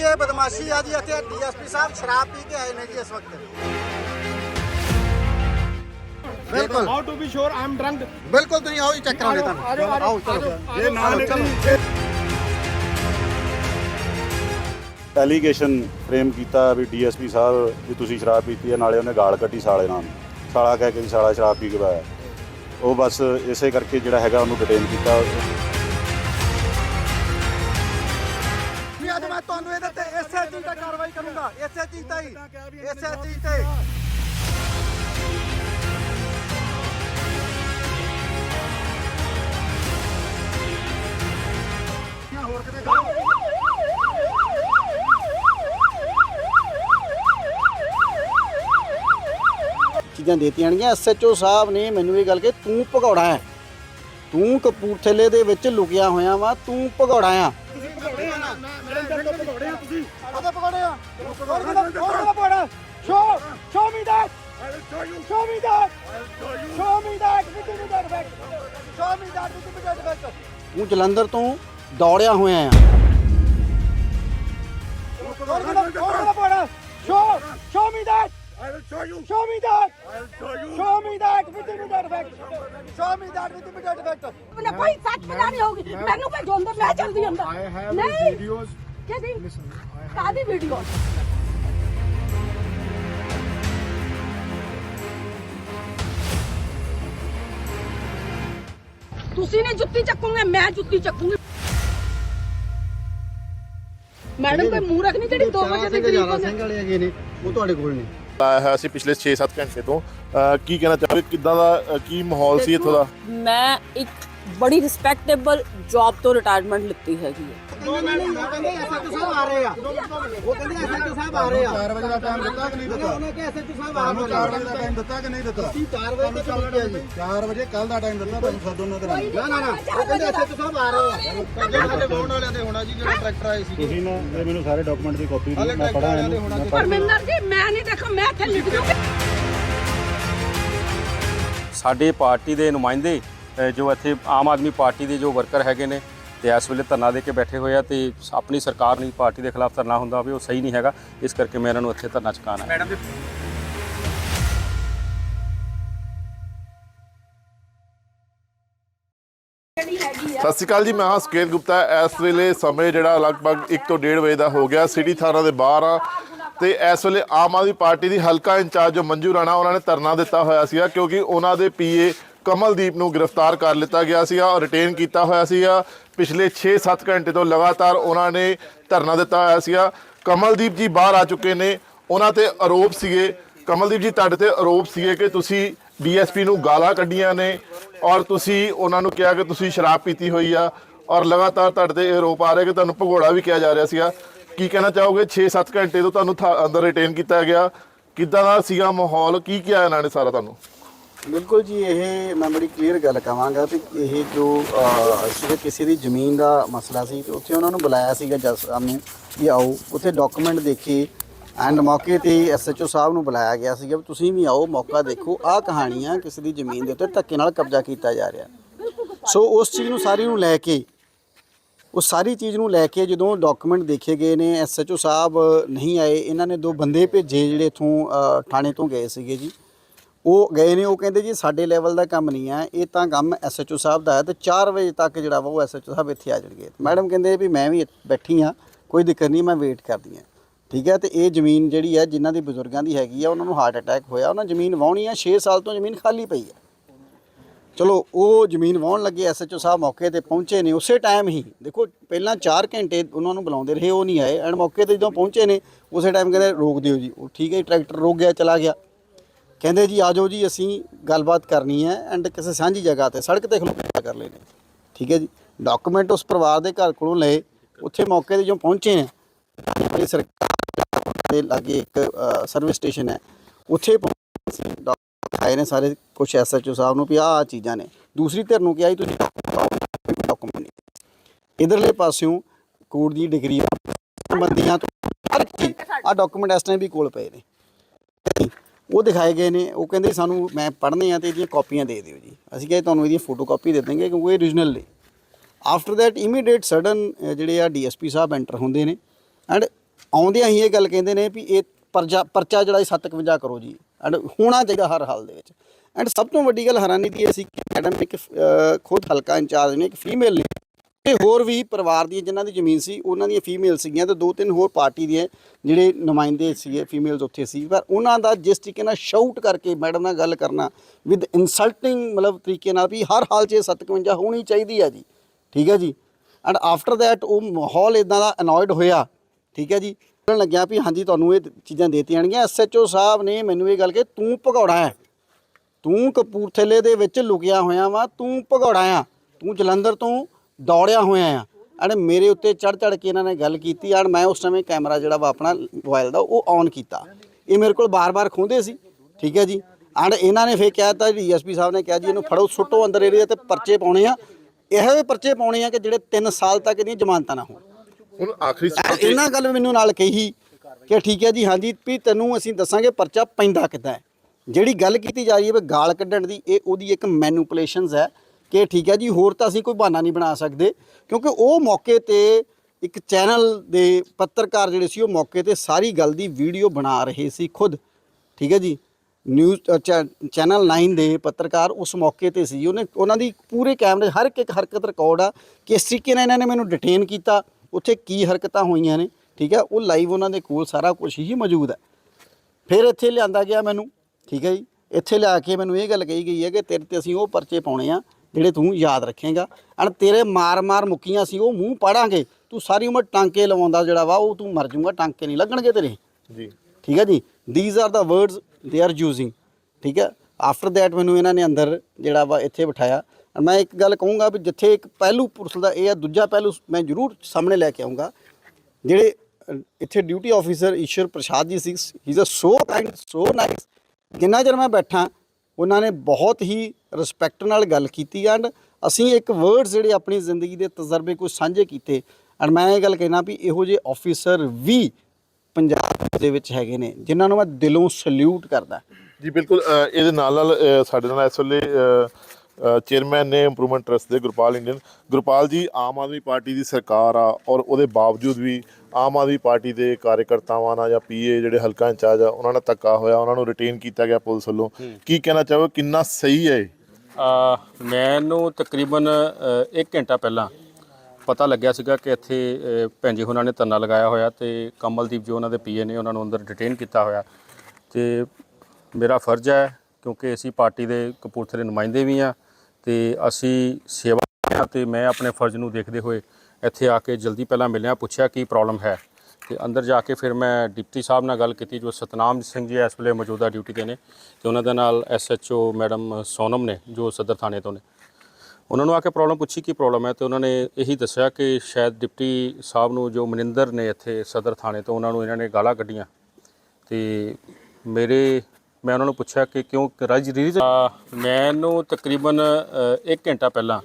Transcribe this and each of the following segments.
ਇਹ ਬਦਮਾਸ਼ੀ ਆ ਜੀ ਇੱਥੇ ਡੀਐਸਪੀ ਸਾਹਿਬ ਸ਼ਰਾਬ ਪੀ ਕੇ ਆਏ ਨੇ ਜੀ ਇਸ ਵਕਤ। ਬਿਲਕੁਲ। How to be sure I'm drunk? ਬਿਲਕੁਲ ਤੁਸੀਂ ਆਓ ਜੀ ਚੈੱਕ ਕਰਾਉਂਦੇ ਤੁਹਾਨੂੰ। ਆਓ ਚਲੋ। ਇਹ ਨਾਲ ਨਿਕਲੀ ਐਲੀਗੇਸ਼ਨ ਫਰੇਮ ਕੀਤਾ ਵੀ ਡੀਐਸਪੀ ਸਾਹਿਬ ਵੀ ਤੁਸੀਂ ਸ਼ਰਾਬ ਪੀਤੀ ਹੈ ਨਾਲੇ ਉਹਨੇ ਗਾਲ ਕੱਢੀ ਸਾਲੇ ਨਾਲ। ਸਾਲਾ ਕਹਿ ਕੇ ਸਾਲਾ ਸ਼ਰਾਬ ਪੀ ਕੇ ਆਇਆ ਉਹ ਬਸ ਇਸੇ ਕਰਕੇ ਜਿਹੜਾ ਹੈਗਾ ਉਹਨੂੰ ਡਿਟੇਨ ਕੀਤਾ। ਚੀਜ਼ ਤੇ ਕਾਰਵਾਈ ਕਰੂੰਗਾ ਇਸੇ ਚੀਜ਼ ਤੇ ਹੀ। ਇਸੇ ਚੀਜ਼ ਤੇ ਚੀਜ਼ਾਂ ਦੇਤੀਆਂ ਐਸਐਚਓ ਸਾਹਿਬ ਨੇ ਮੈਨੂੰ ਇਹ ਗੱਲ ਕਿ ਤੂੰ ਭਗੌੜਾ ਹੈ। ਤੂੰ ਕਪੂਰਥਲੇ ਦੇ ਵਿੱਚ ਲੁਕਿਆ ਹੋਇਆ ਵਾ ਤੂੰ ਭਗੌੜਾ ਆ। Look at the pagoda. Look at the Show, show me that. I'll show you. Show me that. I'll show you. Show me that with the meter back. Show me that with the meter back. ਉਹ ਜਲੰਧਰ ਤੋਂ ਦੌੜਿਆ ਹੋਇਆ ਆ show show me that I will show you show me that I will show you show me that with the mirror effect show me that with the mirror effect ਮੈਨੂੰ ਕੋਈ ਸੱਚ ਪਤਾ ਨਹੀਂ ਹੋਊਗੀ ਮੈਨੂੰ ਭੇਜੋ ਅੰਦਰ ਮੈਂ ਚਲਦੀ ਅੰਦਰ ਆਈ ਹੈਵ ਵੀਡੀਓਜ਼ ਕਿਹਦੀ ਲਿਸਨ ਕਾਦੀ ਵੀਡੀਓ ਤੁਸੀਂ ਨੇ ਜੁੱਤੀ ਚੱਕੂਗੇ ਮੈਂ ਜੁੱਤੀ ਚੱਕੂਗੀ। ਮੈਡਮ ਕੋਈ ਮੂੰਹ ਰੱਖਣੀ ਜਿਹੜੀ 2 ਵਜੇ ਦੇ ਕਰੀਬ ਜਾਰਾ ਸਿੰਘ ਵਾਲੇ ਹੈਗੇ ਨੇ ਉਹ ਤੁਹਾਡੇ ਕੋਲ ਨੇ। ਲਾਇਆ ਹੋਇਆ ਸੀ ਪਿਛਲੇ 6-7 ਘੰਟੇ ਤੋਂ। ਕੀ ਕਹਿਣਾ ਚਾਹੋਗੇ? ਕਿੱਦਾਂ ਦਾ ਕੀ ਮਾਹੌਲ ਸੀ ਇੱਥੋਂ ਦਾ? ਮੈਂ ਇੱਕ ਬੜੀ ਰਿਸਪੈਕਟੇਬਲ ਜੌਬ ਤੋਂ ਰਿਟਾਇਰਮੈਂਟ ਲਿੱਤੀ ਹੈਗੀ ਹੈ। ਕਹਿੰਦੇ ਐਸਐਚਓ ਸਾਹਿਬ ਆ ਰਹੇ ਆ। ਉਹ ਕਹਿੰਦੇ ਐਸਐਚਓ ਸਾਹਿਬ ਆ ਰਹੇ ਆ। 4 ਵਜੇ ਦਾ ਟਾਈਮ ਦਿੱਤਾ ਕਿ ਨਹੀਂ ਦਿੱਤਾ? ਉਹਨੇ ਕਿ ਐਸਐਚਓ ਸਾਹਿਬ ਆ ਰਹੇ 4 ਵਜੇ ਦਾ ਟਾਈਮ ਦਿੱਤਾ ਕਿ ਨਹੀਂ ਦਿੱਤਾ? ਤੁਸੀਂ 4 ਵਜੇ ਤੇ ਪਹੁੰਚਿਆ ਜੀ। 4 ਵਜੇ ਕੱਲ ਦਾ ਟਾਈਮ ਦਿੱਤਾ ਤੁਹਾਨੂੰ ਸੱਦੋ ਨਾ ਨਾ ਨਾ ਨਾ। ਉਹ ਕਹਿੰਦੇ ਐਸਐਚਓ ਸਾਹਿਬ ਆ ਰਹੇ ਆ। ਸਾਡੇ ਲੋਨ ਵਾਲਿਆਂ ਦੇ ਹੋਣਾ ਜੀ ਜਿਹੜੇ ਟਰੈਕਟਰ ਆਏ ਸੀ ਤੁਸੀਂ ਨਾ ਇਹ ਮੈਨੂੰ ਸਾਰੇ ਡਾਕੂਮੈਂਟ ਦੀ ਕਾਪੀ ਦਿਓ ਮੈਂ ਪੜਾਂ ਇਹਨੂੰ ਮੈਂ ਪੜ੍ਹ- ਪਰਮਿੰਦਰ ਜੀ ਮੈਂ ਨਹੀਂ ਦੇਖੋ ਮੈਂ ਇੱਥੇ ਲਿਖ ਦੂੰਗੀ ਸਾਡੇ ਪਾਰਟੀ ਦੇ ਨੁਮਾਇੰਦੇ ਜੋ ਇੱਥੇ ਆਮ ਆਦਮੀ ਪਾਰਟੀ ਦੇ ਜੋ ਵਰਕਰ ਹੈਗੇ ਨੇ ਤੇ ਇਸ ਵੇਲੇ ਧਰਨਾ ਦੇ ਕੇ ਬੈਠੇ ਹੋਏ ਆ ਤੇ ਆਪਣੀ ਸਰਕਾਰ ਨਹੀਂ ਪਾਰਟੀ ਦੇ ਖਿਲਾਫ ਧਰਨਾ ਹੁੰਦਾ ਹੋਵੇ ਉਹ ਸਹੀ ਨਹੀਂ ਹੈਗਾ। ਇਸ ਕਰਕੇ ਮੈਂ ਇਹਨਾਂ ਨੂੰ ਇੱਥੇ ਧਰਨਾ ਚੁਕਾਉਣਾ ਹੈ। ਸਤਿ ਸ਼੍ਰੀ ਅਕਾਲ ਜੀ ਮੈਂ ਹਾਂ ਸੁਕੇਤ ਗੁਪਤਾ। ਇਸ ਵੇਲੇ ਸਮੇਂ ਜਿਹੜਾ ਲਗਭਗ 1 ਤੋਂ 1.5 ਵਜੇ ਦਾ ਹੋ ਗਿਆ। ਸਿਟੀ ਥਾਣਾ ਦੇ ਬਾਹਰ ਆ ਤੇ ਇਸ ਵੇਲੇ ਆਮ ਆਦਮੀ ਪਾਰਟੀ ਦੀ ਹਲਕਾ ਇੰਚਾਰਜ ਜੋ ਮੰਜੂ ਰਾਣਾ ਉਹਨਾਂ ਨੇ ਧਰਨਾ ਦਿੱਤਾ ਹੋਇਆ ਸੀਗਾ ਕਿਉਂਕਿ ਉਹਨਾਂ ਦੇ ਪੀਏ ਕਮਲਦੀਪ ਨੂੰ ਗ੍ਰਿਫਤਾਰ ਕਰ ਲਿੱਤਾ ਗਿਆ ਸੀਗਾ ਔਰ ਰਿਟੇਨ ਕੀਤਾ ਹੋਇਆ ਸੀਗਾ। ਪਿਛਲੇ 6-7 ਘੰਟੇ ਤੋਂ ਲਗਾਤਾਰ ਉਹਨਾਂ ਨੇ ਧਰਨਾ ਦਿੱਤਾ ਹੋਇਆ ਸੀਗਾ। ਕਮਲਦੀਪ ਜੀ ਬਾਹਰ ਆ ਚੁੱਕੇ ਨੇ। ਉਹਨਾਂ ਤੇ ਆਰੋਪ ਸੀਗੇ। ਕਮਲਦੀਪ ਜੀ, ਤੁਹਾਡੇ ਤੇ ਆਰੋਪ ਸੀਗੇ ਕਿ ਤੁਸੀਂ ਡੀਐਸਪੀ ਨੂੰ ਗਾਲਾਂ ਕੱਢੀਆਂ ਨੇ ਔਰ ਤੁਸੀਂ ਉਹਨਾਂ ਨੂੰ ਕਿਹਾ ਕਿ ਤੁਸੀਂ ਸ਼ਰਾਬ ਪੀਤੀ ਹੋਈ ਆ ਔਰ ਲਗਾਤਾਰ ਤੁਹਾਡੇ ਤੇ ਆਰੋਪ ਆ ਰਿਹਾ ਕਿ ਤੁਹਾਨੂੰ ਭਗੌੜਾ ਵੀ ਕਿਹਾ ਜਾ ਰਿਹਾ ਸੀਗਾ। ਕੀ ਕਹਿਣਾ ਚਾਹੋਗੇ? 6-7 ਘੰਟੇ ਤੋਂ ਤੁਹਾਨੂੰ ਥਾ- ਅੰਦਰ ਰਿਟੇਨ ਕੀਤਾ ਗਿਆ। ਕਿੱਦਾਂ ਦਾ ਸੀਗਾ ਮਾਹੌਲ? ਕੀ ਕਿਹਾ ਇਹਨਾਂ ਨੇ ਸਾਰਾ ਤੁਹਾਨੂੰ? ਬਿਲਕੁਲ ਜੀ ਇਹ ਮੈਂ ਬੜੀ ਕਲੀਅਰ ਗੱਲ ਕਹਾਂਗਾ ਕਿ ਇਹ ਜੋ ਅਹ, ਕਿਸੇ ਦੀ ਜ਼ਮੀਨ ਦਾ ਮਸਲਾ ਸੀ ਤੇ ਉੱਥੇ ਉਹਨਾਂ ਨੂੰ ਬੁਲਾਇਆ ਸੀਗਾ ਜੱਜ ਸਾਹਿਬ ਨੂੰ ਵੀ ਆਓ ਉੱਥੇ ਡਾਕੂਮੈਂਟ ਦੇਖੇ ਐਂਡ ਮੌਕੇ ਤੇ ਐਸਐਚਓ ਸਾਹਿਬ ਨੂੰ ਬੁਲਾਇਆ ਗਿਆ ਸੀਗਾ ਵੀ ਤੁਸੀਂ ਵੀ ਆਓ ਮੌਕਾ ਦੇਖੋ ਆਹ ਕਹਾਣੀ ਆ ਕਿਸੇ ਦੀ ਜ਼ਮੀਨ ਦੇ ਉੱਤੇ ਧੱਕੇ ਨਾਲ ਕਬਜ਼ਾ ਕੀਤਾ ਜਾ ਰਿਹਾ। ਸੋ ਉਸ ਚੀਜ਼ ਨੂੰ ਸਾਰੀ ਨੂੰ ਲੈ ਕੇ ਉਹ ਸਾਰੀ ਚੀਜ਼ ਨੂੰ ਲੈ ਕੇ ਜਦੋਂ ਡਾਕੂਮੈਂਟ ਦੇਖੇ ਗਏ ਨੇ ਐਸਐਚਓ ਸਾਹਿਬ ਨਹੀਂ ਆਏ ਇਹਨਾਂ ਨੇ ਦੋ ਬੰਦੇ ਭੇਜੇ ਜਿਹੜੇ ਇਥੋਂ ਥਾਣੇ ਤੋਂ ਗਏ ਸੀਗੇ ਜੀ। ਉਹ ਗਏ ਨੇ ਉਹ ਕਹਿੰਦੇ ਜੀ ਸਾਡੇ ਲੈਵਲ ਦਾ ਕੰਮ ਨਹੀਂ ਹੈ ਇਹ ਤਾਂ ਕੰਮ ਐਸਐਚਓ ਸਾਹਿਬ ਦਾ ਹੈ ਤੇ 4 ਵਜੇ ਤੱਕ ਜਿਹੜਾ ਵਾ ਉਹ ਐਸਐਚਓ ਸਾਹਿਬ ਇੱਥੇ ਆ ਜਾਣਗੇ। ਮੈਡਮ ਕਹਿੰਦੇ ਵੀ ਮੈਂ ਵੀ ਬੈਠੀ ਆ ਕੋਈ ਦਿੱਕਤ ਨਹੀਂ ਮੈਂ ਵੇਟ ਕਰਦੀ ਆ ਠੀਕ ਹੈ ਤੇ ਇਹ ਜ਼ਮੀਨ ਜਿਹੜੀ ਹੈ ਜਿਨ੍ਹਾਂ ਦੀ ਬਜ਼ੁਰਗਾਂ ਦੀ ਹੈਗੀ ਆ ਉਹਨਾਂ ਨੂੰ ਹਾਰਟ ਅਟੈਕ ਹੋਇਆ ਉਹਨਾਂ ਜ਼ਮੀਨ ਵਾਹੁਣੀ ਆ 6 ਸਾਲ ਤੋਂ ਜ਼ਮੀਨ ਖਾਲੀ ਪਈ ਆ। ਚਲੋ ਉਹ ਜ਼ਮੀਨ ਵਾਹੁਣ ਲੱਗੇ ਐਸਐਚਓ ਸਾਹਿਬ ਮੌਕੇ ਤੇ ਪਹੁੰਚੇ ਨੇ ਉਸੇ ਟਾਈਮ ਹੀ ਦੇਖੋ ਪਹਿਲਾਂ 4 ਘੰਟੇ ਉਹਨਾਂ ਨੂੰ ਬੁਲਾਉਂਦੇ ਰਹੇ ਉਹ ਨਹੀਂ ਆਏ ਐਂਡ ਮੌਕੇ ਤੇ ਜਦੋਂ ਪਹੁੰਚੇ ਨੇ ਉਸੇ ਟਾਈਮ ਕਹਿੰਦੇ ਰੋਕ ਦਿਓ ਜੀ। ਉਹ ਠੀਕ ਹੈ ਜੀ, ਟਰੈਕਟਰ ਰੋਕ ਗਿਆ ਚਲਾ ਗਿਆ। ਕਹਿੰਦੇ ਜੀ ਆਜੋ ਜੀ, ਅਸੀਂ ਗੱਲਬਾਤ ਕਰਨੀ ਹੈ ਐਂਡ ਕਿਸੇ ਸਾਂਝੀ ਜਗ੍ਹਾ ਤੇ, ਸੜਕ ਤੇ ਖਲੋ ਕੇ ਕਰ ਲੈਣੇ ਠੀਕ ਹੈ ਜੀ। ਡਾਕੂਮੈਂਟ ਉਸ ਪਰਿਵਾਰ ਦੇ ਘਰ ਕੋਲੋਂ ਲਏ, ਉੱਥੇ ਮੌਕੇ ਤੇ ਜਦੋਂ ਪਹੁੰਚੇ ਨੇ, ਇਹ ਸਰਕਾਰ ਦੇ ਲਾਗੇ ਇੱਕ ਸਰਵਿਸ ਸਟੇਸ਼ਨ ਹੈ। ਉੱਥੇ ਆਏ ਨੇ ਸਾਰੇ ਕੁਝ ਐਸਐਚਓ ਸਾਹਿਬ ਨੂੰ ਵੀ ਆਹ ਆਹ ਚੀਜ਼ਾਂ ਨੇ। ਦੂਸਰੀ ਧਿਰ ਨੂੰ ਕਿਹਾ ਜੀ, ਤੁਸੀਂ ਡਾਕੂਮੈਂਟ ਇਧਰਲੇ ਪਾਸਿਓਂ ਕੋਰਟ ਦੀ ਡਿਗਰੀ ਸੰਬੰਧੀਆਂ ਤੋਂ ਹਰ ਆ ਡਾਕੂਮੈਂਟ ਇਸ ਟਾਈਮ ਵੀ ਕੋਲ ਪਏ ਨੇ। ਉਹ ਦਿਖਾਏ ਗਏ ਨੇ, ਉਹ ਕਹਿੰਦੇ ਸਾਨੂੰ, ਮੈਂ ਪੜ੍ਹਨੇ ਆ ਤੇ ਇਹਦੀਆਂ ਕਾਪੀਆਂ ਦੇ ਦਿਓ ਜੀ। ਅਸੀਂ ਕਿਹਾ ਤੁਹਾਨੂੰ ਇਹਦੀਆਂ ਫੋਟੋ ਕਾਪੀ ਦੇ ਦਾਂਗੇ ਕਿਉਂਕਿ ਇਹ origignal ਨੇ। ਆਫਟਰ ਦੈਟ ਇਮੀਡੀਏਟ ਸਡਨ ਜਿਹੜੇ ਆ ਡੀਐਸਪੀ ਸਾਹਿਬ ਐਂਟਰ ਹੁੰਦੇ ਨੇ। ਐਂਡ ਆਉਂਦਿਆਂ ਹੀ ਇਹ ਗੱਲ ਕਹਿੰਦੇ ਨੇ ਵੀ ਇਹ ਪਰਜਾ, ਪਰਚਾ ਜਿਹੜਾ ਇਹ 57 ਕਰੋ ਜੀ। ਐਂਡ ਹੋਣਾ ਚਾਹੀਦਾ ਹਰ ਹਾਲ ਦੇ ਵਿੱਚ। ਐਂਡ ਸਭ ਤੋਂ ਵੱਡੀ ਗੱਲ ਹੈਰਾਨੀ ਦੀ ਇਹ ਸੀ ਕਿ ਮੈਡਮ ਇੱਕ ਖੁਦ ਹਲਕਾ ਇੰਚਾਰਜ ਨੇ, ਇੱਕ ਫੀਮੇਲ ਨੇ। ਤੇ ਹੋਰ ਵੀ ਪਰਿਵਾਰ ਦੀਆਂ ਜਿਨ੍ਹਾਂ ਦੀ ਜ਼ਮੀਨ ਸੀ, ਉਹਨਾਂ ਦੀਆਂ ਫੀਮੇਲ ਸੀਗੀਆਂ ਤੇ ਦੋ ਤਿੰਨ ਹੋਰ ਪਾਰਟੀ ਦੇ ਜਿਹੜੇ ਨੁਮਾਇੰਦੇ ਸੀਗੇ ਫੀਮੇਲਸ ਉੱਥੇ ਸੀ। ਪਰ ਉਹਨਾਂ ਦਾ ਜਿਸ ਤਰੀਕੇ ਨਾਲ ਸ਼ਾਊਟ ਕਰਕੇ ਮੈਡਮ ਨਾਲ ਗੱਲ ਕਰਨਾ ਵਿਦ ਇਨਸਲਟਿੰਗ ਮਤਲਬ ਤਰੀਕੇ ਨਾਲ ਵੀ ਹਰ ਹਾਲ 'ਚ ਇਹ 57 ਹੋਣੀ ਚਾਹੀਦੀ ਹੈ ਜੀ। ਠੀਕ ਹੈ ਜੀ? ਐਂਡ ਆਫਟਰ ਥੈਟ ਉਹ ਮਾਹੌਲ ਇਦਾਂ ਦਾ ਅਨੋਇਡ ਹੋਇਆ। ਠੀਕ ਹੈ ਜੀ? ਕਹਿਣ ਲੱਗਿਆ ਵੀ ਹਾਂਜੀ ਤੁਹਾਨੂੰ ਇਹ ਚੀਜ਼ਾਂ ਦੇਤੀਆਂ ਜਾਣਗੀਆਂ। ਐਸਐਚਓ ਸਾਹਿਬ ਨੇ ਮੈਨੂੰ ਇਹ ਗੱਲ ਕਿ ਤੂੰ ਭਗੌੜਾ ਹੈ ਤੂੰ ਕਪੂਰਥਲੇ ਦੇ ਵਿੱਚ ਲੁਕਿਆ ਹੋਇਆ ਵਾ। ਤੂੰ ਭਗੌੜਾ ਆ। ਤੂੰ ਜਲੰਧਰ ਤੋਂ ਦੌੜਿਆ ਹੋਇਆ ਆ। ਅਣ ਮੇਰੇ ਉੱਤੇ ਚੜ ਚੜ ਕੇ ਇਹਨਾਂ ਨੇ ਗੱਲ ਕੀਤੀ ਅਣ ਮੈਂ ਉਸ ਸਮੇਂ ਕੈਮਰਾ ਜਿਹੜਾ ਵਾ ਆਪਣਾ ਮੋਬਾਈਲ ਦਾ ਉਹ ਔਨ ਕੀਤਾ। ਇਹ ਮੇਰੇ ਕੋਲ ਬਾਰ-ਬਾਰ ਖੋਂਦੇ ਸੀ ਠੀਕ ਹੈ ਜੀ? ਅਣ ਇਹਨਾਂ ਨੇ ਫੇਰ ਕਹਿ ਦਿੱਤਾ ਡੀਐਸਪੀ ਸਾਹਿਬ ਨੇ ਕਿਹਾ ਜੀ ਇਹਨੂੰ ਫੜੋ ਸੁੱਟੋ ਅੰਦਰ ਏਰੀਆ ਤੇ ਪਰਚੇ ਪਾਉਣੇ ਆ। ਇਹੋ ਜਿਹੇ ਪਰਚੇ ਪਾਉਣੇ ਆ ਕਿ ਜਿਹੜੇ 3 ਸਾਲ ਤੱਕ ਇਹਦੀਆਂ ਜ਼ਮਾਨਤਾਂ ਨਾ ਹੋਣ। ਹੁਣ ਆਖਰੀ ਤੇ- ਇਹਨਾਂ ਗੱਲ ਮੈਨੂੰ ਨਾਲ ਕਹੀ ਕਿ ਠੀਕ ਹੈ ਜੀ ਹਾਂਜੀ ਵੀ ਤੈਨੂੰ ਅਸੀਂ ਦੱਸਾਂਗੇ ਪਰਚਾ ਪੈਂਦਾ ਕਿੱਦਾਂ ਹੈ? ਜਿਹੜੀ ਗੱਲ ਕੀਤੀ ਜਾ ਰਹੀ ਹੈ ਵੀ ਗਾਲ ਕੱਢਣ ਦੀ ਇਹ ਉਹਦੀ ਇੱਕ ਮੈਨੂਪੂਲੇਸ਼ਨਸ ਹੈ। ਕਿ ਠੀਕ ਹੈ ਜੀ, ਹੋਰ ਤਾਂ ਅਸੀਂ ਕੋਈ ਬਹਾਨਾ ਨਹੀਂ ਬਣਾ ਸਕਦੇ, ਕਿਉਂਕਿ ਉਹ ਮੌਕੇ ਤੇ ਇੱਕ ਚੈਨਲ ਦੇ ਪੱਤਰਕਾਰ ਜਿਹੜੇ ਸੀ, ਉਹ ਮੌਕੇ ਤੇ ਸਾਰੀ ਗੱਲ ਦੀ ਵੀਡੀਓ ਬਣਾ ਰਹੇ ਸੀ ਖੁਦ, ਠੀਕ ਹੈ ਜੀ। ਨਿਊਜ਼ ਚੈ- ਚੈਨਲ 9 ਦੇ ਪੱਤਰਕਾਰ ਉਸ ਮੌਕੇ ਤੇ ਸੀ। ਉਹਨੇ, ਉਹਨਾਂ ਦੀ ਪੂਰੇ ਕੈਮਰੇ, ਹਰ ਇੱਕ ਇੱਕ ਹਰਕਤ ਰਿਕਾਰਡ ਆ, ਕਿਸ ਤਰੀਕੇ ਨਾਲ ਇਹਨਾਂ ਨੇ ਮੈਨੂੰ ਡਿਟੇਨ ਕੀਤਾ, ਉੱਥੇ ਕੀ ਹਰਕਤਾਂ ਹੋਈਆਂ ਨੇ, ਠੀਕ ਹੈ। ਉਹ ਲਾਈਵ ਉਹਨਾਂ ਦੇ ਕੋਲ ਸਾਰਾ ਕੁਝ ਹੀ ਮੌਜੂਦ ਹੈ। ਫਿਰ ਇੱਥੇ ਲਿਆਂਦਾ ਗਿਆ ਮੈਨੂੰ, ਠੀਕ ਹੈ ਜੀ। ਇੱਥੇ ਲਿਆ ਕੇ ਮੈਨੂੰ ਇਹ ਗੱਲ ਕਹੀ ਗਈ ਹੈ ਕਿ ਤੇਰੇ ਤੇ ਅਸੀਂ ਉਹ ਪਰਚੇ ਪਾਉਣੇ ਆ ਜਿਹੜੇ ਤੂੰ ਯਾਦ ਰੱਖੇਂਗਾ। ਅਣ ਤੇਰੇ ਮਾਰ-ਮਾਰ ਮੁੱਕੀਆਂ ਸੀ ਉਹ ਮੂੰਹ ਪਾੜਾਂਗੇ। ਤੂੰ ਸਾਰੀ ਉਮਰ ਟਾਂਕੇ ਲਵਾਉਂਦਾ ਜਿਹੜਾ ਵਾ ਉਹ ਤੂੰ ਮਰ ਜਾਊਗਾ ਟਾਂਕੇ ਨਹੀਂ ਲੱਗਣਗੇ ਤੇਰੇ। ਜੀ। ਠੀਕ ਹੈ ਜੀ? These are the words they are using ਠੀਕ ਹੈ? ਆਫਟਰ ਦੈਟ ਮੈਨੂੰ ਇਹਨਾਂ ਨੇ ਅੰਦਰ ਜਿਹੜਾ ਵਾ ਇੱਥੇ ਬਿਠਾਇਆ। ਮੈਂ ਇੱਕ ਗੱਲ ਕਹੂੰਗਾ ਵੀ ਜਿੱਥੇ ਇੱਕ ਪਹਿਲੂ ਪੁਲਿਸ ਦਾ ਇਹ ਆ ਦੂਜਾ ਪਹਿਲੂ ਮੈਂ ਜ਼ਰੂਰ ਸਾਹਮਣੇ ਲੈ ਕੇ ਆਉਂਗਾ ਜਿਹੜੇ ਇੱਥੇ duty officer Ishwar Prasad ji C he is a so kind so nice ਜਿੰਨਾ ਚਿਰ ਮੈਂ ਬੈਠਾ ਉਹਨਾਂ ਨੇ ਬਹੁਤ ਹੀ ਰਿਸਪੈਕਟ ਨਾਲ ਗੱਲ ਕੀਤੀ ਐਂਡ ਅਸੀਂ ਇੱਕ ਵਰਡਸ ਜਿਹੜੇ ਆਪਣੀ ਜ਼ਿੰਦਗੀ ਦੇ ਤਜਰਬੇ ਕੁਝ ਸਾਂਝੇ ਕੀਤੇ ਐਂਡ ਮੈਂ ਇਹ ਗੱਲ ਕਹਿਣਾ ਵੀ ਇਹੋ ਜਿਹੇ ਆਫੀਸਰ ਵੀ ਪੰਜਾਬ ਦੇ ਵਿੱਚ ਹੈਗੇ ਨੇ ਜਿਨ੍ਹਾਂ ਨੂੰ ਮੈਂ ਦਿਲੋਂ ਸਲੂਟ ਕਰਦਾ। ਜੀ ਬਿਲਕੁਲ ਅ, ਇਹਦੇ ਨਾਲ ਨਾਲ ਅ, ਸਾਡੇ ਨਾਲ ਇਸ ਵੇਲੇ ਚੇਅਰਮੈਨ ਨੇ ਇੰਪਰੂਵਮੈਂਟ ਟਰਸਟ ਦੇ ਗੁਰਪਾਲ ਇੰਡੀਅਨ ਗੁਰਪਾਲ ਜੀ ਆਮ ਆਦਮੀ ਪਾਰਟੀ ਦੀ ਸਰਕਾਰ ਆ ਔਰ ਉਹਦੇ ਬਾਵਜੂਦ ਵੀ ਆਮ ਆਦਮੀ ਪਾਰਟੀ ਦੇ ਕਾਰਜਕਰਤਾਵਾਂ ਨਾਲ ਜਾਂ ਪੀਏ ਜਿਹੜੇ ਹਲਕਾ ਇੰਚਾਰਜ ਆ ਉਹਨਾਂ ਨਾਲ ਧੱਕਾ ਹੋਇਆ ਉਹਨਾਂ ਨੂੰ ਰਿਟੇਨ ਕੀਤਾ ਗਿਆ ਪੁਲਿਸ ਵੱਲੋਂ। ਕੀ ਕਹਿਣਾ ਚਾਹੋ ਕਿੰਨਾ ਸਹੀ ਹੈ ਮੈਨੂੰ ਤਕਰੀਬਨ 1 ਘੰਟਾ ਪਹਿਲਾਂ ਪਤਾ ਲੱਗਿਆ ਸੀਗਾ ਕਿ ਇੱਥੇ ਭੈਣ ਜੀ ਉਹਨਾਂ ਨੇ ਧਰਨਾ ਲਗਾਇਆ ਹੋਇਆ ਤੇ ਕਮਲਦੀਪ ਜੋ ਉਹਨਾਂ ਦੇ ਪੀਏ ਨੇ ਉਹਨਾਂ ਨੂੰ ਅੰਦਰ ਡਿਟੇਨ ਕੀਤਾ ਹੋਇਆ। ਤੇ ਮੇਰਾ ਫਰਜ਼ ਹੈ ਕਿਉਂਕਿ ਅਸੀਂ ਪਾਰਟੀ ਦੇ ਕਪੂਰਥਲੇ ਨੁਮਾਇੰਦੇ ਵੀ ਆ ਤੇ ਅਸੀਂ ਸੇਵਾ ਆ ਤੇ ਮੈਂ ਆਪਣੇ ਫਰਜ਼ ਨੂੰ ਦੇਖਦੇ ਹੋਏ ਇੱਥੇ ਆ ਕੇ ਜਲਦੀ ਪਹਿਲਾਂ ਮਿਲਿਆ, ਪੁੱਛਿਆ ਕੀ ਪ੍ਰੋਬਲਮ ਹੈ। ਤੇ ਅੰਦਰ ਜਾ ਕੇ ਫਿਰ ਮੈਂ ਡਿਪਟੀ ਸਾਹਿਬ ਨਾਲ ਗੱਲ ਕੀਤੀ, ਜੋ ਸਤਨਾਮ ਸਿੰਘ ਜੀ ਇਸ ਵੇਲੇ ਮੌਜੂਦਾ ਡਿਊਟੀ ਤੇ ਨੇ ਤੇ ਉਹਨਾਂ ਦੇ ਨਾਲ ਐਸਐਚਓ ਮੈਡਮ ਸੋਨਮ ਨੇ, ਜੋ ਸਦਰ ਥਾਣੇ ਤੋਂ ਨੇ। ਉਹਨਾਂ ਨੂੰ ਆ ਕੇ ਪ੍ਰੋਬਲਮ ਪੁੱਛੀ ਕੀ ਪ੍ਰੋਬਲਮ ਹੈ ਤੇ ਉਹਨਾਂ ਨੇ ਇਹੀ ਦੱਸਿਆ ਕਿ ਸ਼ਾਇਦ ਡਿਪਟੀ ਸਾਹਿਬ ਨੂੰ ਜੋ ਮਨਿੰਦਰ ਨੇ ਇੱਥੇ ਸਦਰ ਥਾਣੇ ਤੋਂ ਉਹਨਾਂ ਨੂੰ ਇਹਨਾਂ ਨੇ ਗਾਲਾਂ ਕੱਢੀਆਂ। ਤੇ ਮੇਰੇ ਮੈਂ ਉਹਨਾਂ ਨੂੰ ਪੁੱਛਿਆ ਕਿ ਕਿਉਂ ਰਾਜ ਰੀਜ਼ਨ ਮੈਨੂੰ ਤਕਰੀਬਨ 1 ਘੰਟਾ ਪਹਿਲਾਂ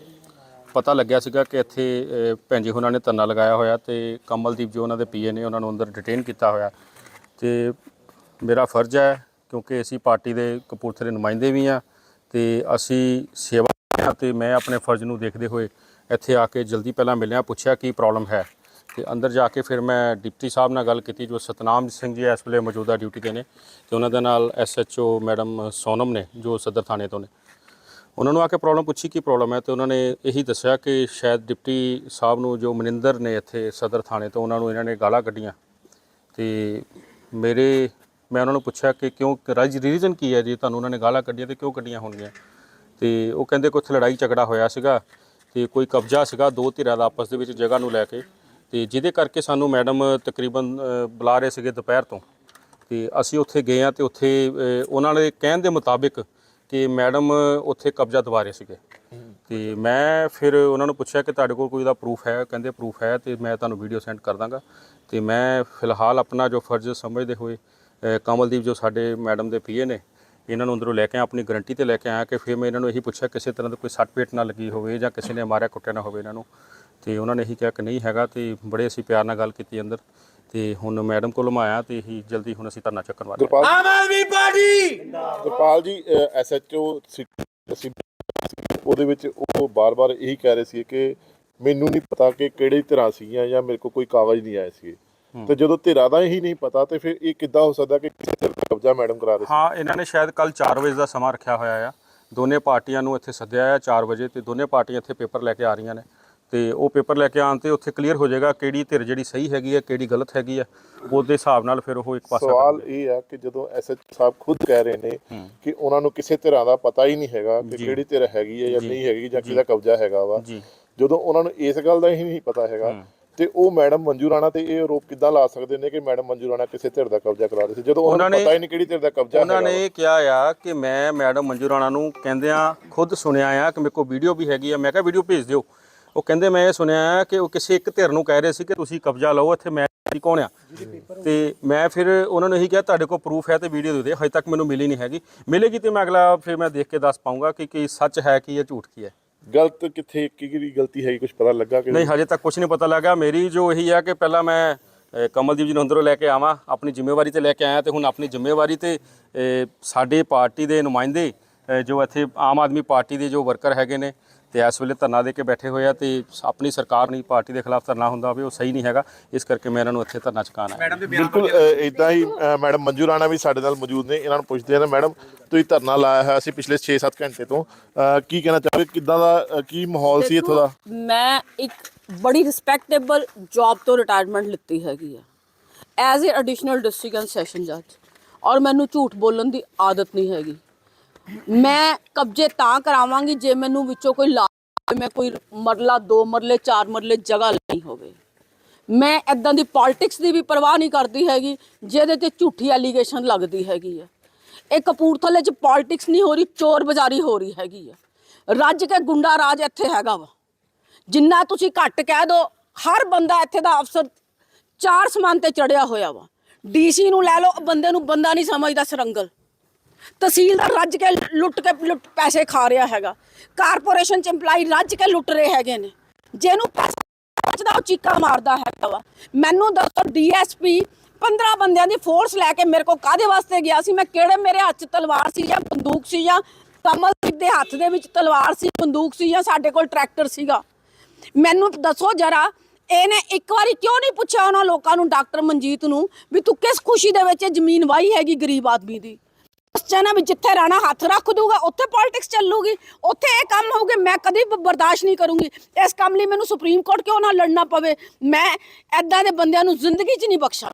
ਪਤਾ ਲੱਗਿਆ ਸੀਗਾ ਕਿ ਇੱਥੇ ਭੈਣ ਜੀ ਉਹਨਾਂ ਨੇ ਧਰਨਾ ਲਗਾਇਆ ਹੋਇਆ ਤੇ ਕਮਲਦੀਪ ਜੋ ਉਹਨਾਂ ਦੇ ਪੀਏ ਨੇ, ਉਹਨਾਂ ਨੂੰ ਅੰਦਰ ਡਿਟੇਨ ਕੀਤਾ ਹੋਇਆ। ਤੇ ਮੇਰਾ ਫਰਜ਼ ਹੈ, ਕਿਉਂਕਿ ਅਸੀਂ ਪਾਰਟੀ ਦੇ ਕਪੂਰਥਲੇ ਨੁਮਾਇੰਦੇ ਵੀ ਆ ਤੇ ਅਸੀਂ ਸੇਵਾ ਆ ਤੇ ਮੈਂ ਆਪਣੇ ਫਰਜ਼ ਨੂੰ ਦੇਖਦੇ ਹੋਏ ਇੱਥੇ ਆ ਕੇ ਜਲਦੀ ਪਹਿਲਾਂ ਮਿਲਿਆ, ਪੁੱਛਿਆ ਕੀ ਪ੍ਰੋਬਲਮ ਹੈ। ਤੇ ਅੰਦਰ ਜਾ ਕੇ ਫਿਰ ਮੈਂ ਡਿਪਟੀ ਸਾਹਿਬ ਨਾਲ ਗੱਲ ਕੀਤੀ, ਜੋ ਸਤਨਾਮ ਸਿੰਘ ਜੀ ਇਸ ਵੇਲੇ ਮੌਜੂਦਾ ਡਿਊਟੀ ਤੇ ਨੇ ਤੇ ਉਹਨਾਂ ਦੇ ਨਾਲ ਐਸਐਚਓ ਮੈਡਮ ਸੋਨਮ ਨੇ, ਜੋ ਸਦਰ ਥਾਣੇ ਤੋਂ ਨੇ। ਉਹਨਾਂ ਨੂੰ ਆ ਕੇ ਪ੍ਰੋਬਲਮ ਪੁੱਛੀ, ਕੀ ਪ੍ਰੋਬਲਮ ਹੈ? ਤੇ ਉਹਨਾਂ ਨੇ ਇਹੀ ਦੱਸਿਆ ਕਿ ਸ਼ਾਇਦ ਡਿਪਟੀ ਸਾਹਿਬ ਨੂੰ ਜੋ ਮਨਿੰਦਰ ਨੇ ਇੱਥੇ ਸਦਰ ਥਾਣੇ ਤੋਂ, ਉਹਨਾਂ ਨੂੰ ਇਹਨਾਂ ਨੇ ਗਾਲਾਂ ਕੱਢੀਆਂ। ਤੇ ਮੇਰੇ, ਮੈਂ ਉਹਨਾਂ ਨੂੰ ਪੁੱਛਿਆ ਕਿ ਕਿਉਂ, ਰਾਜ ਰੀਜ਼ਨ ਕੀ ਹੈ ਜੀ? ਤੁਹਾਨੂੰ ਉਹਨਾਂ ਨੇ ਗਾਲਾਂ ਕੱਢੀਆਂ ਤੇ ਕਿਉਂ ਕੱਢੀਆਂ ਹੋਣਗੀਆਂ? ਤੇ ਉਹ ਕਹਿੰਦੇ ਕੋਈ ਉੱਥੇ ਲੜਾਈ ਝਗੜਾ ਹੋਇਆ ਸੀਗਾ ਤੇ ਕੋਈ ਕਬਜ਼ਾ ਸੀਗਾ ਦੋ ਧਿਰਾਂ ਦਾ ਆਪਸ ਦੇ ਵਿੱਚ ਜਗ੍ਹਾ ਨੂੰ ਲੈ ਕੇ। ਤੇ ਜਿਹਦੇ ਕਰਕੇ ਸਾਨੂੰ ਮੈਡਮ ਤਕਰੀਬਨ ਅ, ਬੁਲਾ ਰਹੇ ਸੀਗੇ ਦੁਪਹਿਰ ਤੋਂ। ਤੇ ਅਸੀਂ ਉੱਥੇ ਗਏ ਆ ਤੇ ਉੱਥੇ ਅ, ਉਹਨਾਂ ਦੇ ਕਹਿਣ ਦੇ ਮੁਤਾਬਿਕ ਕਿ ਮੈਡਮ ਉੱਥੇ ਕਬਜ਼ਾ ਦਵਾ ਰਹੇ ਸੀਗੇ। ਤੇ ਮੈਂ ਫਿਰ ਉਹਨਾਂ ਨੂੰ ਪੁੱਛਿਆ ਕਿ ਤੁਹਾਡੇ ਕੋਲ ਕੋਈ ਦਾ ਪ੍ਰੂਫ ਹੈ? ਕਹਿੰਦੇ ਪ੍ਰੂਫ ਹੈ ਤੇ ਮੈਂ ਤੁਹਾਨੂੰ ਵੀਡੀਓ ਸੈਂਡ ਕਰ ਦਾਂਗਾ। ਤੇ ਮੈਂ ਫਿਲਹਾਲ ਆਪਣਾ ਜੋ ਫਰਜ਼ ਸਮਝਦੇ ਹੋਏ ਅ, ਕਮਲਦੀਪ ਜੋ ਸਾਡੇ ਮੈਡਮ ਦੇ ਪੀਏ ਨੇ ਇਹਨਾਂ ਨੂੰ ਅੰਦਰੋਂ ਲੈ ਕੇ ਆਇਆ, ਆਪਣੀ ਗਰੰਟੀ ਤੇ ਲੈ ਕੇ ਆਇਆ ਕਿ ਫਿਰ ਮੈਂ ਇਹਨਾਂ ਨੂੰ ਇਹੀ ਪੁੱਛਿਆ ਕਿਸੇ ਤਰ੍ਹਾਂ ਦਾ ਕੋਈ ਸੱਟ ਪੇਟ ਨਾ ਲੱਗੀ ਹੋਵੇ ਜਾਂ ਕਿਸੇ ਨੇ ਮਾਰਿਆ ਕੁੱਟਿਆ ਨਾ ਹੋਵੇ ਇਹਨਾਂ ਨੂੰ। ਤੇ ਉਹਨਾਂ ਨੇ ਇਹੀ ਕਿਹਾ ਕਿ ਨਹੀਂ ਹੈਗਾ ਤੇ ਬੜੇ ਅਸੀਂ ਪਿਆਰ ਨਾਲ ਗੱਲ ਕੀਤੀ ਅੰਦਰ ਤੇ ਹੁਣ ਮੈਡਮ ਕੋਲ ਆਇਆ ਤੇ ਇਹੀ ਜਲਦੀ ਹੁਣ ਅਸੀਂ ਧਰਨਾ ਚੱਕਣ ਵਾਲੇ ਹਾਂ। ਗੁਰਪਾਲ ਆਮ ਆਦਮੀ ਪਾਰਟੀ! ਗੁਰਪਾਲ ਜੀ ਐਸਐਚਓ ਉਹਦੇ ਵਿੱਚ ਉਹ ਬਾਰ-ਬਾਰ ਇਹੀ ਕਹਿ ਰਹੇ ਸੀ ਕਿ ਮੈਨੂੰ ਨਹੀਂ ਪਤਾ ਕਿ ਕਿਹੜੀ ਤਰ੍ਹਾਂ ਸੀਗੀਆਂ ਜਾਂ ਮੇਰੇ ਕੋਲ ਕੋਈ ਕਾਗਜ਼ ਨਹੀਂ ਆਏ ਸੀ ਤੇ ਜਦੋਂ ਧਿਰਾਂ ਦਾ ਹੀ ਨਹੀਂ ਪਤਾ ਤੇ ਫਿਰ ਇਹ ਕਿੱਦਾਂ ਹੋ ਸਕਦਾ ਕਿ ਕਿਸੇ ਧਿਰ ਦਾ ਕਬਜ਼ਾ ਮੈਡਮ ਕਰਾ ਰਹੇ ਸੀ? ਹਾਂ ਇਹਨਾਂ ਨੇ ਸ਼ਾਇਦ ਕੱਲ 4 ਵਜੇ ਦਾ ਸਮਾਂ ਰੱਖਿਆ ਹੋਇਆ ਆ। ਦੋਨੇ ਪਾਰਟੀਆਂ ਨੂੰ ਇੱਥੇ ਸੱਦਿਆ ਆ 4 ਵਜੇ ਤੇ ਦੋਨੇ ਪਾਰਟੀਆਂ ਇੱਥੇ ਪੇਪਰ ਲੈ ਕੇ ਆ ਰਹੀਆਂ ਨੇ। ਤੇ ਉਹ ਪੇਪਰ ਲੈ ਕੇ ਆਉਣ ਤੇ ਉੱਥੇ ਕਲੀਅਰ ਹੋ ਜਾਏਗਾ ਕਿਹੜੀ ਧਿਰ ਜਿਹੜੀ ਸਹੀ ਹੈਗੀ ਹੈ ਕਿਹੜੀ ਗਲਤ ਹੈਗੀ ਹੈ ਉਹਦੇ ਹਿਸਾਬ ਨਾਲ ਫਿਰ ਉਹ ਇੱਕ ਪਾਸਾ ਸਵਾਲ ਕਰਨਗੇ। ਇਹ ਹੈ ਕਿ ਜਦੋਂ ਐਸਐਚ ਸਾਹਿਬ ਖੁਦ ਕਹਿ ਰਹੇ ਨੇ ਕਿ ਉਹਨਾਂ ਨੂੰ ਕਿਸੇ ਧਿਰਾਂ ਦਾ ਪਤਾ ਹੀ ਨਹੀਂ ਹੈਗਾ ਕਿ ਜੀ। ਕਿਹੜੀ ਧਿਰ ਹੈਗੀ ਹੈ ਜਾਂ ਜੀ। ਨਹੀਂ ਹੈਗੀ ਜਾਂ ਜੀ। ਕਿਹਦਾ ਕਬਜ਼ਾ ਹੈਗਾ ਵਾ। ਜੀ। ਜਦੋਂ ਉਹਨਾਂ ਨੂੰ ਇਸ ਗੱਲ ਦਾ ਹੀ ਨਹੀਂ ਪਤਾ ਹੈਗਾ ਤੇ ਉਹ ਮੈਡਮ ਮੰਜੂ ਰਾਣਾ ਤੇ ਇਹ ਆਰੋਪ ਕਿੱਦਾਂ ਲਾ ਸਕਦੇ ਨੇ ਕਿ ਮੈਡਮ ਮੰਜੂ ਰਾਣਾ ਕਿਸੇ ਧਿਰ ਦਾ ਕਬਜ਼ਾ ਕਰਾ ਰਹੀ ਸੀ? ਜਦੋਂ ਉਹਨਾਂ ਉਹਨਾਂ ਨੂੰ ਨੇ- ਪਤਾ ਹੀ ਨਹੀਂ ਕਿਹੜੀ ਧਿਰ ਦਾ ਕਬਜ਼ਾ ਉਹਨਾਂ ਹੈਗਾ ਨੇ ਇਹ ਕਿਹਾ ਆ ਕਿ ਮੈਂ ਮੈਡਮ ਮੰਜੂ ਰਾਣਾ ਨੂੰ ਕਹਿੰਦਿਆਂ ਖੁਦ ਸੁਣਿਆ ਆ ਕਿ ਮੇਰੇ ਕੋਲ ਵੀਡੀਓ ਵੀ ਹੈਗੀ ਆ। ਮੈਂ ਕਿਹਾ ਵੀਡੀਓ ਭੇਜ ਦਿਓ। ਉਹ ਕਹਿੰਦੇ ਮੈਂ ਇਹ ਸੁਣਿਆ ਆ ਕਿ ਉਹ ਕਿਸੇ ਇੱਕ ਧਿਰ ਨੂੰ ਕਹਿ ਰਹੇ ਸੀ ਕਿ ਤੁਸੀਂ ਕਬਜ਼ਾ ਲਓ ਇੱਥੇ ਮੈਂ ਦੀ ਕੌਣ ਆ। ਤੇ ਮੈਂ ਫਿਰ ਉਹਨਾਂ ਨੂੰ ਇਹੀ ਕਿਹਾ ਤੁਹਾਡੇ ਕੋਲ ਪ੍ਰੂਫ ਹੈ ਤੇ ਵੀਡੀਓ ਦੇ ਦਿਓ ਹਜੇ ਤੱਕ ਮੈਨੂੰ ਮਿਲੀ ਨਹੀਂ ਹੈਗੀ। ਮਿਲੇਗੀ ਤੇ ਮੈਂ ਅਗਲਾ ਫਿਰ ਮੈਂ ਦੇਖ ਕੇ ਦੱਸ ਪਾਉਂਗਾ ਕਿ ਕੀ ਸੱਚ ਹੈ ਕੀ ਇਹ ਝੂਠ ਕੀ ਹੈ। ਗਲਤ ਕਿੱਥੇ ਕਿਹੜੀ ਗਲਤੀ ਹੈਗੀ ਕੁਝ ਪਤਾ ਲੱਗਾ ਕਿ ਨਹੀਂ ਹਜੇ ਤੱਕ ਕੁਝ ਨਹੀਂ ਪਤਾ ਲੱਗਾ। ਮੇਰੀ ਜੋ ਇਹੀ ਹੈ ਕਿ ਪਹਿਲਾਂ ਮੈਂ ਕਮਲਦੀਪ ਜੀ ਨੂੰ ਅੰਦਰੋਂ ਲੈ ਕੇ ਆਵਾਂ ਆਪਣੀ ਜ਼ਿੰਮੇਵਾਰੀ ਤੇ ਲੈ ਕੇ ਆਇਆ ਤੇ ਹੁਣ ਆਪਣੀ ਜ਼ਿੰਮੇਵਾਰੀ ਤੇ ਸਾਡੇ ਪਾਰਟੀ ਦੇ ਨੁਮਾਇੰਦੇ ਜੋ ਇੱਥੇ ਆਮ ਆਦਮੀ ਪਾਰਟੀ ਦੇ ਜੋ ਵਰਕਰ ਹੈਗੇ ਨੇ ਤੇ ਇਸ ਵੇਲੇ ਧਰਨਾ ਦੇ ਕੇ ਬੈਠੇ ਹੋਏ ਆ ਤੇ ਆਪਣੀ ਸਰਕਾਰ ਨਹੀਂ ਪਾਰਟੀ ਦੇ ਖਿਲਾਫ ਧਰਨਾ ਹੁੰਦਾ ਹੋਵੇ ਉਹ ਸਹੀ ਨਹੀਂ ਹੈਗਾ ਇਸ ਕਰਕੇ ਮੈਂ ਇਹਨਾਂ ਨੂੰ ਇੱਥੇ ਧਰਨਾ ਚੁਕਾਉਣਾ ਹੈ ਬਿਲਕੁਲ ਇਦਾਂ ਹੀ ਮੈਡਮ ਮੰਜੂ ਰਾਣਾ ਵੀ ਸਾਡੇ ਨਾਲ ਮੌਜੂਦ ਨੇ ਇਹਨਾਂ ਨੂੰ ਪੁੱਛਦੇ ਹਾਂ ਮੈਡਮ ਤੁਸੀਂ ਧਰਨਾ ਲਾਇਆ ਹੋਇਆ ਸੀ ਪਿਛਲੇ 6-7 ਘੰਟੇ ਤੋਂ ਕੀ ਕਹਿਣਾ ਚਾਹੋਗੇ ਕਿੱਦਾਂ ਦਾ ਕੀ ਮਾਹੌਲ ਸੀ ਇੱਥੋਂ ਦਾ? ਮੈਂ ਇੱਕ ਬੜੀ ਰਿਸਪੈਕਟੇਬਲ ਜੌਬ ਤੋਂ ਰਿਟਾਇਰਮੈਂਟ ਲਿੱਤੀ ਹੈਗੀ ਆ। As a additional district and session ਜੱਜ ਔਰ ਮੈਨੂੰ ਝੂਠ ਬੋਲਣ ਦੀ ਆਦਤ ਨਹੀਂ ਹੈਗੀ। ਮੈਂ ਕਬਜ਼ੇ ਤਾਂ ਕਰਾਵਾਂਗੀ ਜੇ ਮੈਨੂੰ ਵਿੱਚੋਂ ਕੋਈ ਲਾ ਮੈਂ ਕੋਈ ਮਰਲਾ, ਦੋ ਮਰਲੇ, ਚਾਰ ਮਰਲੇ ਜਗ੍ਹਾ ਲਈ ਹੋਵੇ। ਮੈਂ ਐਦਾਂ ਦੀ ਪੋਲਿਟਿਕਸ ਦੀ ਵੀ ਪਰਵਾਹ ਨਹੀਂ ਕਰਦੀ ਹੈਗੀ, ਜਿਹਦੇ ਤੇ ਝੂਠੀ ਐਲੀਗੇਸ਼ਨ ਲੱਗਦੀ ਹੈਗੀ ਹੈ ਇਹ ਕਪੂਰਥਲੇ 'ਚ ਪੋਲਿਟਿਕਸ ਨਹੀਂ ਹੋ ਰਹੀ, ਚੋਰ ਬਜ਼ਾਰੀ ਹੋ ਰਹੀ ਹੈਗੀ ਹੈ ਰੱਜ ਕੇ ਗੁੰਡਾ ਰਾਜ ਇੱਥੇ ਹੈਗਾ ਵਾ। ਜਿੰਨਾ ਤੁਸੀਂ ਘੱਟ ਕਹਿ ਦੋ, ਹਰ ਬੰਦਾ ਇੱਥੇ ਦਾ ਅਫਸਰ ਚਾਰ ਸਮਾਨ ਤੇ ਚੜਿਆ ਹੋਇਆ ਵਾ। ਡੀਸੀ ਨੂੰ ਲੈ ਲਓ, ਬੰਦੇ ਨੂੰ ਬੰਦਾ ਨਹੀਂ ਸਮਝਦਾ ਸਰੰਗਲ। ਤਹਿਸੀਲਦਾਰ ਰੱਜ ਕੇ ਲੁੱਟ ਕੇ, ਲੁੱਟ ਪੈਸੇ ਖਾ ਰਿਹਾ ਹੈਗਾ। ਕਾਰਪੋਰੇਸ਼ਨ ਚ EMPLOYE ਰੱਜ ਕੇ ਲੁੱਟ ਰਹੇ ਹੈਗੇ ਨੇ। ਜਿਹਨੂੰ ਪੈਸਾ ਬਚਦਾ ਉਹ ਚੀਕਾ ਮਾਰਦਾ ਹੈਗਾ ਵਾ। ਮੈਨੂੰ ਦੱਸੋ ਡੀਐਸਪੀ 15 ਬੰਦਿਆਂ ਦੀ ਫੋਰਸ ਲੈ ਕੇ ਮੇਰੇ ਕੋ ਕਾਦੇ ਵਾਸਤੇ ਗਿਆ ਸੀ? ਮੈਂ ਕਿਹੜੇ ਮੇਰੇ ਹੱਥ 'ਚ ਤਲਵਾਰ ਸੀ ਜਾਂ ਬੰਦੂਕ ਸੀ ਜਾਂ ਕਮਲਦੀਪ ਦੇ ਹੱਥ ਦੇ ਵਿੱਚ ਤਲਵਾਰ ਸੀ, ਬੰਦੂਕ ਸੀ ਜਾਂ ਸਾਡੇ ਕੋਲ ਟਰੈਕਟਰ ਸੀਗਾ? ਮੈਨੂੰ ਦੱਸੋ ਜਰਾ, ਇਹਨੇ ਇੱਕ ਵਾਰੀ ਕਿਉਂ ਨਹੀਂ ਪੁੱਛਿਆ ਉਹਨਾਂ ਲੋਕਾਂ ਨੂੰ, ਡਾਕਟਰ ਮਨਜੀਤ ਨੂੰ, ਵੀ ਤੂੰ ਕਿਸ ਖੁਸ਼ੀ ਦੇ ਵਿੱਚ ਇਹ ਜ਼ਮੀਨ ਵਾਹੀ ਹੈਗੀ ਗਰੀਬ ਆਦਮੀ ਦੀ? ਚਾਹਨਾ ਵੀ ਜਿੱਥੇ ਰਾਣਾ ਹੱਥ ਰੱਖ ਦੂਗਾ ਉੱਥੇ ਪੋਲਿਟਿਕਸ ਚੱਲੂਗੀ। ਉੱਥੇ ਇਹ ਕੰਮ ਹੋਊਗੇ ਮੈਂ ਕਦੀ ਬ- ਬਰਦਾਸ਼ਤ ਨਹੀਂ ਕਰੂੰਗੀ। ਇਸ ਕੰਮ ਲਈ ਮੈਨੂੰ ਸੁਪਰੀਮ ਕੋਰਟ ਕਿਉਂ ਨਾ ਲੜਨਾ ਪਵੇ? ਮੈਂ ਐਦਾਂ ਦੇ ਬੰਦਿਆਂ ਨੂੰ ਜ਼ਿੰਦਗੀ 'ਚ ਨਹੀਂ ਬਖਸ਼ਾਂ।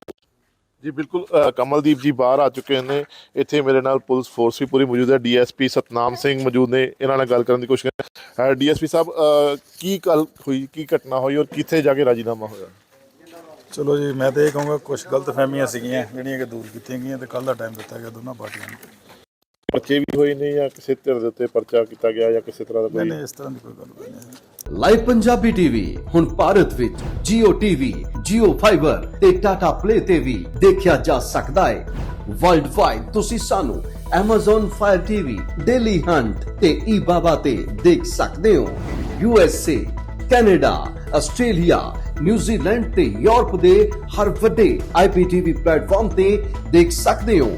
ਜੀ ਬਿਲਕੁੁਲ ਅ, ਕਮਲਦੀਪ ਜੀ ਬਾਹਰ ਆ ਚੁੱਕੇ ਨੇ। ਇੱਥੇ ਮੇਰੇ ਨਾਲ ਪੁਲਿਸ ਫੋਰਸ ਵੀ ਪੂਰੀ ਮੌਜੂਦ ਹੈ। ਡੀਐਸਪੀ ਸਤਨਾਮ ਸਿੰਘ ਮੌਜੂਦ ਨੇ। ਇਹਨਾਂ ਨਾਲ ਗੱਲ ਕਰਨ ਦੀ ਕੋਸ਼ਿਸ਼ ਕਰ ਡੀਐਸਪੀ ਸਾਹਿਬ ਅ, ਕੀ ਗੱਲ ਹੋਈ ਕੀ ਘਟਨਾ ਹੋਈ ਔਰ ਕਿੱਥੇ ਜਾ ਕੇ ਰਾਜੀਨਾਮਾ ਹੋਇਆ? ਚਲੋ ਜੀ ਮੈਂ ਤਾਂ ਇਹ ਕਹੂੰਗਾ ਕੁਝ ਗਲਤ ਫਹਿਮੀਆਂ ਸੀਗੀਆਂ ਜਿਹੜੀਆਂ ਕਿ ਦੂਰ ਕੀਤੀਆਂ ਗਈਆਂ ਤੇ ਕੱਲ ਦਾ ਟਾਈਮ ਦਿੱਤਾ ਗਿਆ ਦੋਨਾਂ ਪਾਰਟੀਆਂ ਨੂੰ। ਪਰਚੇ ਵੀ ਹੋਏ ਨੇ ਜਾਂ ਕਿਸੇ ਧਿਰ ਦੇ ਉੱਤੇ ਪਰਚਾ ਕੀਤਾ ਗਿਆ ਜਾਂ ਕਿਸੇ ਤਰ੍ਹਾਂ ਦਾ ਕੋਈ ਨਹੀਂ ਇਸ ਤਰ੍ਹਾਂ ਦੀ ਕੋਈ ਗੱਲ ਨਹੀਂ। ਲਾਈਵ ਪੰਜਾਬੀ ਟੀਵੀ ਹੁਣ ਭਾਰਤ ਵਿੱਚ Jio TV, Jio Fiber ਤੇ Tata Play ਤੇ ਵੀ ਦੇਖਿਆ ਜਾ ਸਕਦਾ ਹੈ। ਵਰਲਡ ਵਾਈਡ ਤੁਸੀਂ ਸਾਨੂੰ Amazon Fire TV, Daily Hunt ਤੇ eBaba ਤੇ ਦੇਖ ਸਕਦੇ ਹੋ। USA, Canada, Australia, New Zealand ਤੇ ਯੂਰਪ ਦੇ ਹਰ ਵੱਡੇ IPTV ਪਲੇਟਫਾਰਮ ਤੇ ਦੇਖ ਸਕਦੇ ਹੋ।